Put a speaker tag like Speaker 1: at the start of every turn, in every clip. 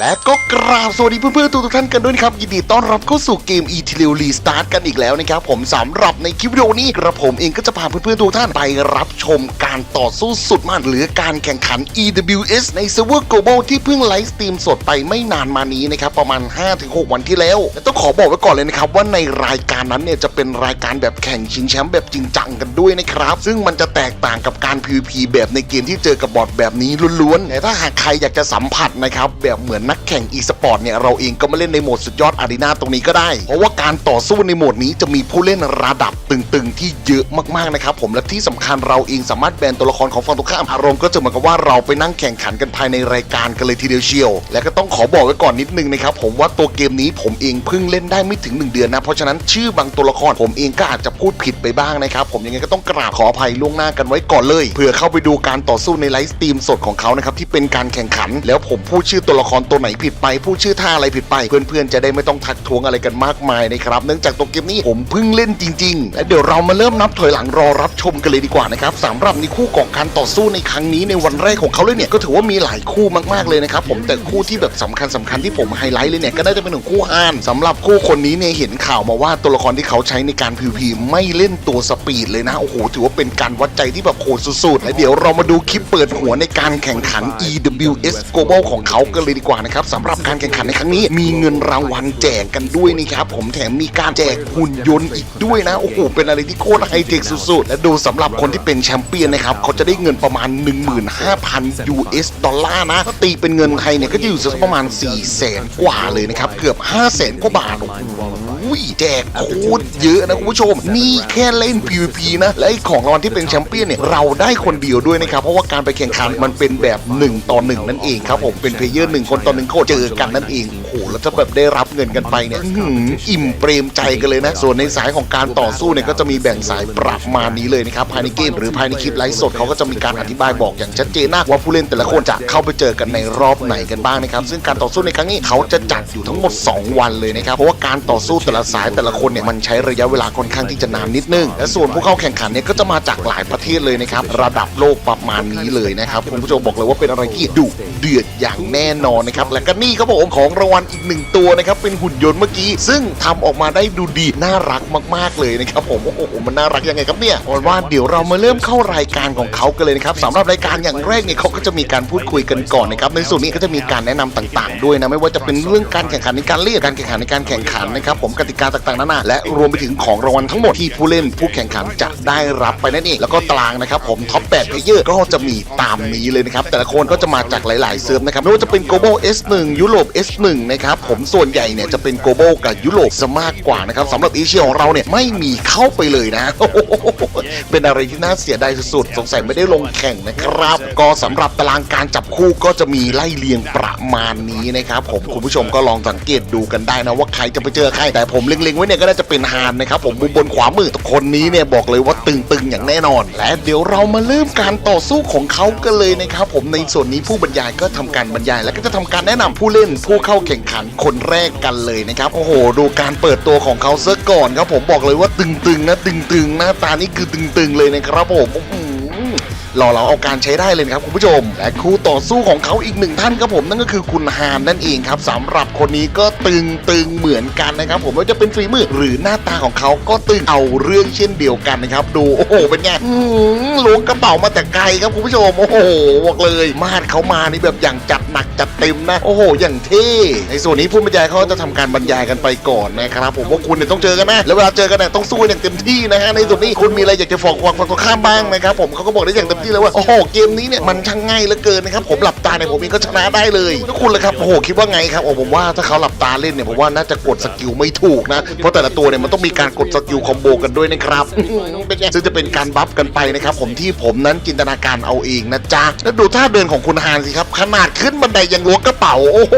Speaker 1: และก็กราบสวัสดีเพื่อนๆทุกๆท่านกันด้วยนะครับ ยินดีต้อนรับเข้าสู่เกม e t i l e r e Start กันอีกแล้วนะครับผมสำหรับในคลิปวิดีโอนี้กระผมเองก็จะพาเพื่อนๆทุกท่านไปรับชมการต่อสู้สุดมันหรือการแข่งขัน EWS ในเซิร์ฟเวอร์ global ที่เพิ่งไลฟ์สตรีมสดไปไม่นานมานี้นะครับประมาณ 5-6 วันที่แล้วและต้องขอบอกไว้ก่อนเลยนะครับว่าในรายการนั้นเนี่ยจะเป็นรายการแบบแข่งชิงแชมป์แบบจริงจังกันด้วยนะครับซึ่งมันจะแตกต่างกับการ PVP แบบในเกมที่เจอกับบอทแบบนี้ล้วนๆแต่ถ้าหากใครอยากจะสัมผัสนะครับแบบเหมือนนักแข่ง e สปอร์ตเนี่ยเราเองก็มาเล่นในโหมดสุดยอดอารีนาตรงนี้ก็ได้ เพราะว่าการต่อสู้ในโหมดนี้จะมีผู้เล่นระดับตึงๆ ที่เยอะมากๆนะครับผมและที่สำคัญเราเองสามารถแบนตัวละครของฝั่งตรงข้ามอารมณ์ก็จะเหมือนกับว่าเราไปนั่งแข่งขันกันภายในรายการกันเลยทีเดียวเชียว และก็ต้องขอบอกไว้ก่อนนิดนึงนะครับผมว่าตัวเกมนี้ผมเองเพิ่งเล่นได้ไม่ถึง 1 เดือนนะเพราะฉะนั้นชื่อบางตัวละครผมเองก็อาจจะพูดผิดไปบ้างนะครับผมยังไงก็ต้องกราบขออภัยล่วงหน้ากันไว้ก่อนเลยเผื่อเข้าไปดูการต่อสู้ในไลฟ์สตรีมสดของเขานะครับที่เป็นการแข่งขัน แล้วผมพูดชื่อตัวละครตัวไหนผิดไปพูดชื่อท่าอะไรผิดไป เพื่อนๆจะได้ไม่ต้องทักท้วงอะไรกันมากมายนะครับเนื่องจากตัวเกมนี้ผมเพิ่งเล่นจริงๆและเดี๋ยวเรามาเริ่มนับถอยหลังรอรับชมกันเลยดีกว่านะครับสำหรับในคู่ของการต่อสู้ในครั้งนี้ในวันแรกของเขาเลยเนี่ยก็ถือว่ามีหลายคู่มากๆเลยนะครับผมแต่คู่ที่แบบสำคัญสำคัญที่ผมไฮไลท์เลยเนี่ยก็น่าจะเป็นหนึ่งคู่ฮานสำหรับคู่คนนี้เนี่ยเห็นข่าวมาว่าตัวละครที่เขาใช้ในการพีพีไม่เล่นตัวสปีดเลยนะโอ้โหถือว่าเป็นการวัดใจที่แบบโหดสุดๆและเดี๋ยวเรามาดูคลิปเปิดหัวในการแข่งขัน EWS Global ของเขากันเลยดีกว่านะครับสำหรับการแข่งขันในครั้งนี้ มีเงินรางวัลแจกกันด้วยนะครับผมแถมมีการแจกหุ่นยนต์อีกด้วยนะโอ้โหเป็นอะไรที่โคตรไฮเทคสุดๆ และดูสำหรับคนที่เป็นแชมเปี้ยนนะครับเขาจะได้เงินประมาณ 15,000 US ดอลลาร์นะถ้าตีเป็นเงินไทยเนี่ยก็จะอยู่สักประมาณ4 0 0แสนกว่าเลยนะครับเกือบ 5 0 0แสนกว่าบาทโอ้โห อุ้ยแจกโคตรเยอะนะคุณผู้ชม นี่แค่เล่น PVP นะและของรางวัลที่เป็นแชมเปี้ยนเนี่ยเราได้คนเดียวด้วยนะครับเพราะว่าการไปแข่งขันมันเป็นแบบ1ต่อ1นั่นเองครับผมเป็นเพลเยอร์หนึ่งคนต่อหนึ่งโคเจอกันนั่นเองโอ้โหแล้วจะแบบได้รับเงินกันไปเนี่ยอิ่มเปรมใจกันเลยนะ ส่วนในสายของการต่อสู้เนี่ยก็จะมีแบ่งสายประมาณนี้เลยนะครับภายในเกมหรือภายในคลิปไลฟ์สดเขาก็จะมีการอธิบายบอกอย่างชัดเจนนะว่าผู้เล่นแต่ละคนจะเข้าไปเจอกันในรอบไหนกันบ้างนะครับซึ่งการต่อสู้ในครั้งนี้เขาจะจัดอยู่ทั้งหมด 2 วันเลยนะครับเพราะว่าการต่อสู้แต่ละสายแต่ละคนเนี่ยมันใช้ระยะเวลาค่อนข้างที่จะนานนิดนึง และส่วนผู้เข้าแข่งขันเนี่ยก็จะมาจากหลายประเทศเลยนะครับระดับโลกประมาณนี้เลยนะครับคุณผู้ชมบอกเลยว่าเป็นอะไรที่ดุเดือดอย่างแน่นอนนะครับและก็นี่ครับผมของรางวัลอีกหนึ่งตัวนะครับเป็นหุ่นยนต์เมื่อกี้ ซึ่งทำออกมาได้ดูดีน่ารักมากๆเลยนะครับผมโอ้โหมันน่ารักยังไงครับเนี่ยเอาเป็นว่าเดี๋ยวเรามาเริ่มเข้ารายการของเขากันเลยนะครับสำหรับรายการอย่างแรกเนี่ยเขาก็จะมีการพูดคุยกันก่อนนะครับในส่วนนี้ก็จะมีการแนะนำต่าง ๆ ด้วยนะไม่ว่าจะเป็นเรื่องการแข่งขันในการเรียกการแข่งขันในการแข่งขันนะครับผมกติกาต่างๆนานาและรวมไปถึงของรางวัลทั้งหมดที่ผู้เล่นผู้แข่งขันจะได้รับไปนั่นเองแล้วก็ตารางนะครับผมท็อป8เพลเยอร์ก็จะมีตามนี้เลยนะครับแต่ละคนก็จะมาจากหลาย ๆ เซิร์ฟนะครับไม่ว่าจะเป็น global S1 ยุโรป S1 นะครับผมส่วนใหญ่เนี่ยจะเป็น global กับยุโรปซะมากกว่านะครับสำหรับเอเชียของเราเนี่ยไม่มีเข้าไปเลยนะ เป็นอะไรที่น่าเสียดายสุดๆสงสัยไม่ได้ลงแข่งนะครับ ก็สำหรับตารางการจับคู่ก็จะมีไล่เรียงประมาณนี้นะครับผมคุณผู้ชมก็ลองสังเกตดูกันได้นะว่าใครจะไปเจอใครแต่ผมมเล็งๆไว้เนี่ยก็น่าจะเป็นฮานนะครับผมมุมบนขวามือตัวคนนี้เนี่ยบอกเลยว่าตึงๆอย่างแน่นอน และเดี๋ยวเรามาเริ่มการต่อสู้ของเขากันเลยนะครับผมในส่วนนี้ผู้บรรยายก็ทำการบรรยาย แล้วก็จะทำการแนะนำผู้เล่นผู้เข้าแข่งขันคนแรกกันเลยนะครับโอ้โหดูการเปิดตัวของเขาซะก่อนครับผมบอกเลยว่าตึงๆนะตึงๆหน้าตานี่คือตึงๆเลยนะครับผม หล่อเราเอาการใช้ได้เลยครับคุณผู้ชม และคู่ต่อสู้ของเขาอีกหนึ่งท่านครับผมนั่นก็คือคุณฮานนั่นเองครับสำหรับคนนี้ก็ตึงตึงเหมือนกันนะครับผมไม่ว่าจะเป็นฝีมือหรือหน้าตาของเขาก็ตึงเอาเรื่องเช่นเดียวกันนะครับดูโอ้โหเป็นไงหล้วงกระเป๋ามาแต่ไกลครับคุณผู้ชมโอ้โหบอกเลย มาดเขามานี่แบบอย่างจัดหนักจัดเต็มนะ โอ้โห อย่างเท่ในส่วนนี้ผู้บรรยายเขาจะทำการบรรยายกันไปก่อนนะครับผมว่าคุณเนี่ยต้องเจอกันนะแล้วเวลาเจอกันเนี่ยต้องสู้อย่างเต็มที่นะฮะในส่วนนี้คุณมีอะไรอยากจะฝากฝั่งตรงข้ามบ้างนะครับผมเขาก็บอกได้อย่างเต็มที่เลยว่าโอ้โหเกมนี้เนี่ยมันช่างง่ายเหลือเกินนะครับผมหลับตาเนี่ยผมเองก็ชนะได้เลยแล้วคุณล่ะครับโอ้โหคิดว่าไงครับโอ้ผมว่าถ้าเขาหลับตาเล่นเนี่ยผมว่าน่าจะกดสกิลไม่ถูกนะเพราะแต่ละตัวเนี่ยมันต้องมีการกดสกิลคอมโบกันด้วยนะครับเป็นไงซึ่งจะเป็นการบัฟกันไปนะครับผมที่ผมนั้นจินตนาการเอาเองนะจ๊ะแล้วดูท่าเดินของคุณฮานสิครับขนาดขึ้นบันไดยังล้วงกระเป๋าโอ้โห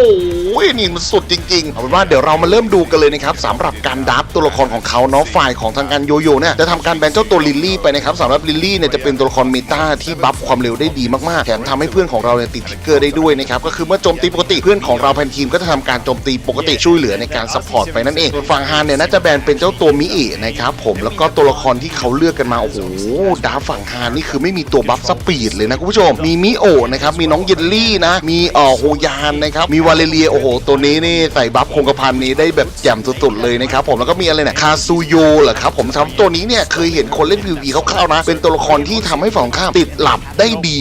Speaker 1: นี่มันสุดจริงๆเอาเป็นว่าเดี๋ยวเรามาเริ่มดูกันเลยนะครับสำหรับการดับตัวละครของเขาเนาะฝ่ายของทางการโยโย่เนี่ยจะทำการแบนเจ้าตัวลิลลี่ไปนะครับสำหรับลิลลี่เนี่ยจะเป็นตัวละครเมตาที่บัฟความเร็วได้ดีมากๆแถมทำให้เพื่อนของเราเนี่ยติดทิกเกอร์ได้ด้วยนะครับก็คือเมื่อโจมตีปกติเพื่อนของเราแพนทีมก็จะทำการโจมตีปกติช่วยเหลือในการซัพพอร์ตไปนั่นเองส่วนฝั่งฮานเนี่ยน่าจะแบนเป็นเจ้าตัวมิเอะนะครับผมแล้วก็ตัวละครที่เขาเลือกกันมาโอ้โหดาฝั่งฮานนี่คือไม่มีตัวบัฟสปีดเลยนะคุณผู้ชมมีมิโอะนะครับมีน้องเยลลี่นะมีเอ่อโฮยานนะครับมีวาเลเรียโอ้โหห ตัวนี้นี่ใส่บัฟคงกระพันนี้ได้แบบแจ่มสุดๆเลยนะครับผมแล้วก็มีอะไรเนี่ยคาซูโยเหรอครับผมสำตัวนี้เนี่ยเคยเห็นคนเล่น PVP คร่าวๆนะ เป็นตัวละครที่ทำให้ฝั่งข้ามติดหลับได้ดี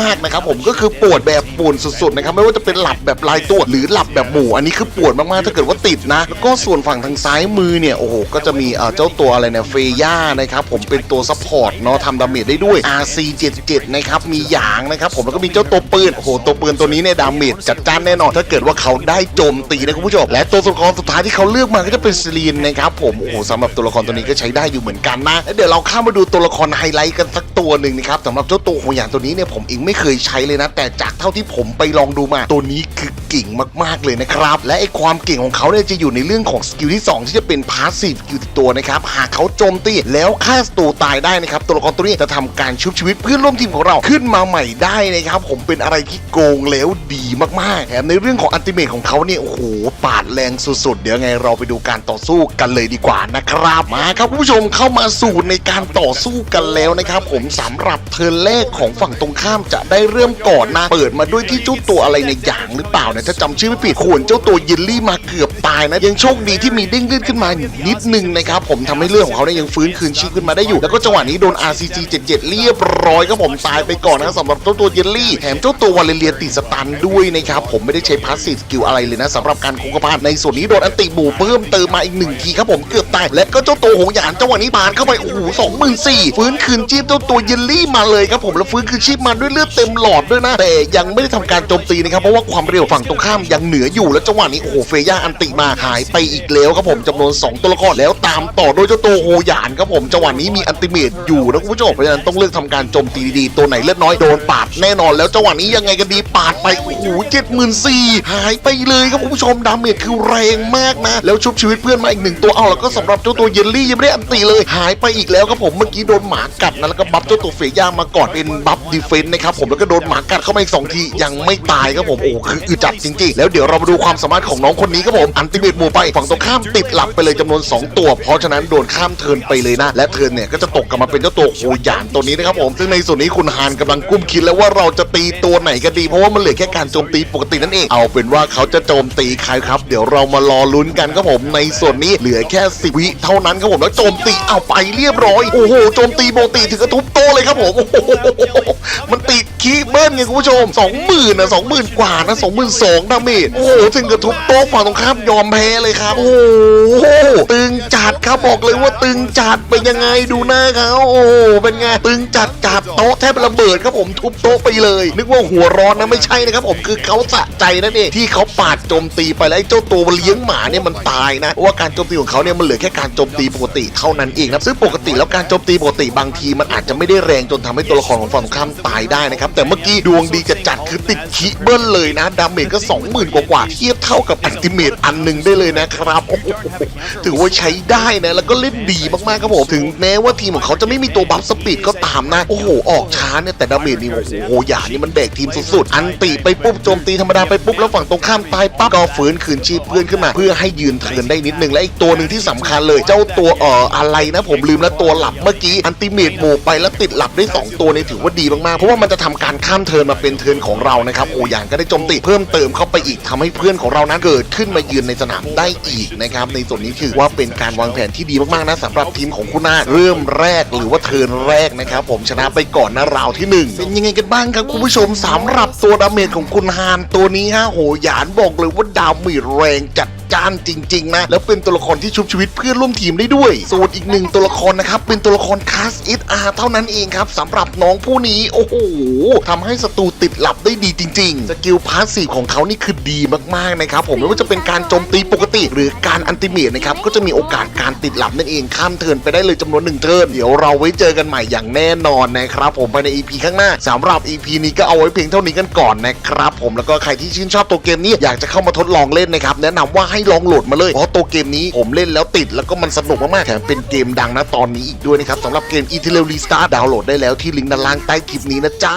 Speaker 1: มากๆนะครับผมก็คือปวดแบบปวดสุดๆนะครับไม่ว่าจะเป็นหลับแบบลายตัวหรือหลับแบบหมู่อันนี้คือปวดมากๆถ้าเกิดว่าติดนะ แล้วก็ส่วนฝั่งทางซ้ายมือเนี่ยโอ้โหก็จะมีเอ่อเจ้าตัวอะไรเนี่ยเฟย่านะครับผมเป็นตัวซัพพอร์ตเนาะทำดาเมจได้ด้วย RC77 นะครับมีหยางนะครับผมแล้วก็มีเจ้าตัวปืนโอ้โหตัวปืนตัวนี้เนี่ยดาเมจจัดจ้านแน่นอนถ้าเกิดว่าเขาได้โจมตีนะคุณผู้ชม และตัวละครสุดท้ายที่เขาเลือกมาก็จะเป็นซีลีนนะครับผม โอ้โหสำหรับตัวละครตัวนี้ก็ใช้ได้อยู่เหมือนกันนะ เดี๋ยวเราข้ามมาดูตัวละครไฮไลท์กันสักตัวหนึ่งนะครับสำหรับเจ้าตัวโหยานตัวนี้เนี่ยผมเองไม่เคยใช้เลยนะ แต่จากเท่าที่ผมไปลองดูมาตัวนี้คือเก่งมากๆเลยนะครับ และไอความเก่งของเขาเนี่ยจะอยู่ในเรื่องของสกิลที่ 2 ที่จะเป็นพาสซีฟสกิลติดตัวนะครับหากเขาโจมตีแล้วฆ่าศัตรูตายได้นะครับตัวละครตัวนี้จะทำการชุบชีวิตเพื่อนร่วมทีมของเราขึ้นมาใหม่ได้นะครับผมเป็นอะไรที่โกงแล้วดีมากๆแถมในเรื่องของอันติเมทของเขาเนี่ยโอ้โหปาดแรงสุดๆ เดี๋ยวไงเราไปดูการต่อสู้กันเลยดีกว่านะครับมาครับคุณผู้ชมเข้ามาสู่ในการต่อสู้กันแล้วนะครับ ผมสำหรับเทิร์นแรกของฝั่งตรงข้ามจะได้เริ่มก่อนนะเปิดมาด้วยที่เจ้าตัวอะไรในอย่างหรือเปล่าเนี่ยถ้าจำชื่อไม่ผิดขวนเจ้าตัวยินลี่มาเกือบ ตายนะยังโชคดีที่มีเด้งเลือดขึ้นมานิดนึงนะครับผมทำให้เลือดของเขาเนี่ยยังฟื้นคืนชีพขึ้นมาได้อยู่ แล้วก็จังหวะนี้โดน RCG 77 เรียบร้อยครับผมตายไปก่อนนะสำหรับเจ้าตัวเยลลี่แถมเจ้าตัววาเลเรียติดสตันด้วยนะครับผมไม่ได้ใช้พาสซีฟสกิลอะไรเลยนะสำหรับการคงกระพันในส่วนนี้โดนอันติบูเพิ่มเติมมาอีกหนึ่งทีครับผมเกือบตายและก็เจ้าตัวหงหยานจังหวะนี้บานเข้าไปโอ้โหสองหมื่นสี่ฟื้นคืนชีพเจ้าตัวเยลลี่มาเลยครับผมแล้วฟื้นคืนชีพมาด้วยเลือดเต็มหลอดด้วยนะแต่ยังไม่ได้ทำการโจมตีนะครับเพราะว่าความเร็วฝั่งตรงข้ามยังเหนืออยู่แล้วจังหวะนี้โอ้โหเฟย่าอันติมาหายไปอีกแล้วครับผมจำนวน 2 ตัวละครแล้วามต่อโดยเจ้าตัวโฮหยานครับผมจังหวะนี้มีอันติเมตอยู่นะคุณผู้ชมเพราะฉะนั้นต้องเลือกทำการโจมตีดีๆตัวไหนเลือดน้อยโดนปาดแน่นอน แล้วจังหวะนี้ยังไงกันดีปาดไปโอ้โหเจ็ดหมื่นสี่หายไปเลยครับคุณผู้ชมดาเมจคือแรงมากนะ แล้วชุบชีวิตเพื่อนมาอีกหนึ่งตัวเอาแล้วก็สำหรับเจ้าตัวเยลลี่ยังไม่ได้อันติเลย หายไปอีกแล้วครับผมเมื่อกี้โดนหมากัดนะแล้วก็บัฟเจ้าตัวเฟย่ามาก่อนเป็นบัฟดีเฟนต์นะครับผมแล้วก็โดนหมากัดเข้ามาอีกสองทียังไม่ตายครับผมโอ้คืออึดจัดจริงๆ แล้วเดี๋ยวเรามาดูความสามารถของน้องคนนี้ครับผมอันติเมตหมู่ไปฝั่งตรงข้ามติดหลับไปเลยจำนวน 2 ตัวเพราะฉะนั้นโดนข้ามเทินไปเลยนะ และเทินเนี่ยก็จะตกกลับมาเป็นเจ้าตัวโคยานตัวนี้นะครับผม ซึ่งในส่วนนี้คุณฮานกำลังกุ้มคิดแล้วว่าเราจะตีตัวไหนกันดี เพราะว่ามันเหลือแค่การโจมตีปกตินั่นเอง เอาเป็นว่าเขาจะโจมตีใครครับ เดี๋ยวเรามารอลุ้นกันครับผมในส่วนนี้เหลือแค่สิวิเท่านั้นครับผมแล้วโจมตีเอาไปเรียบร้อยโอ้โหโจมตีปกติถึงกระทุบโตเลยครับผมโอ้โหมันติดคีเบิ้ลไงคุณผู้ชมสองหมื่นนะสองหมื่นกว่านะสองหมื่นสองดาเมจโอ้โหถึงกระทุบโต๊ะฝั่งตรงข้ามยอมแพ้เลยครับ โอ้โหตึงจัดครับ บอกเลยว่าตึงจัดเป็นยังไงดูหน้าเขาโอ้เป็นไงตึงจัดจับโต๊ะแทบระเบิดครับผมทุบโต๊ะไปเลย นึกว่าหัวร้อนนะไม่ใช่นะครับผมคือเขาสะใจนั่นเองที่เขาปาดโจมตีไปแล้วไอ้เจ้าตัวเลี้ยงหมาเนี่ยมันตายนะเพราะว่าการโจมตีของเขาเนี่ยมันเหลือแค่การโจมตีปกติเท่านั้นเองนะซึ่งปกติแล้วการโจมตีปกติบางทีมันอาจจะไม่ได้แรงจนทำให้ตัวละครของฝั่งตรงข้ามตายได้นะครับแต่เมื่อกี้ดวงดีจะจัดคือติดคีเบิ้ลเลยนะดาเมจก็20,000กว่ากว่าเทียบเท่ากับอันติเมตอันหนึ่งได้เลยนะครับโอ้โหถือว่าใช้ได้นะ แล้วก็เล่นดีมากๆครับผม ถึงแม้ว่าทีมของเขาจะไม่มีตัวบัฟสปีดก็ตามนะ โอ้โห ออกช้าเนี่ย แต่ดาเมจนี่ โอ้โหหยานี่มันแบกทีมสุดๆ อันติไปปุ๊บ โจมตีธรรมดาไปปุ๊บ แล้วฝั่งตรงข้ามตายปั๊บ ก็ฟื้นคืนชีพเพื่อนขึ้นมา เพื่อให้ยืนเทินได้นิดนึง และอีกตัวหนึ่งที่สำคัญเลย เจ้าตัวเอ่ออะไรนะ ผมลืมแล้วตัวหลับเมื่อกี้ อันติเมตโมไปแล้วติดหลับได้ 2 ตัวนี่ถือว่าดีมากๆ เพราะว่ามันจะทำการข้ามเทินมาเป็นเทินของเรานะครับ โอ้ยางก็ได้โจมตีเพิ่มเติมเข้าไปอีกทำให้เพื่อนของเรานั้นเกิดขึ้นมายืนในสนามได้อีกนะครับในส่วนนี้ถือว่าเป็นการวางแผนที่ดีมากๆนะสำหรับทีมของคุณนาเริ่มแรกหรือว่าเทิร์นแรกนะครับผมชนะไปก่อนนะราวที่หนึ่งเป็นยังไงกันบ้างครับคุณผู้ชมสำหรับตัวดาเมจของคุณฮานตัวนี้ฮะโหยานบอกเลยว่าดาเมจแรงจัด จ้านจริงๆนะแล้วเป็นตัวละครที่ชุบชีวิตเพื่อนร่วมทีมได้ด้วย ส่วนอีกหนึ่งตัวละครนะครับเป็นตัวละครคาสอิทอาเท่านั้นเองครับสำหรับน้องผู้นี้โอ้โหทำให้ศัตรูติดหลับได้ดีจริงๆสกิลพาสซีฟของเขานี่คือดีมากๆนะครับผมไม่ว่าจะเป็นการโจมตีปกติ หรือการอันติเมตนะครับก็จะมีโอกาสการติดหลับนั่นเองข้ามเทินไปได้เลยจำนวนหนึ่งเทินเดี๋ยวเราไว้เจอกันใหม่อย่างแน่นอนนะครับผมภายใน EP ข้างหน้าสำหรับ EP นี้ก็เอาไว้เพียงเท่านี้กันก่อนนะครับผมแล้วก็ใครที่ชื่นชอบตัวเกมนี้อยากจะเข้ามาทดลองเล่นนะครับแนะนำว่าให้ลองโหลดมาเลย เพราะตัวเกมนี้ผมเล่นแล้วติดแล้วก็มันสนุกมากๆแถมเป็นเกมดังนะตอนนี้อีกด้วยนะครับสำหรับเกม e t e l Restart ดาวน์โหลดได้แล้วที่ลิงก์ด้านล่างใต้คลิปนี้นะจ๊ะ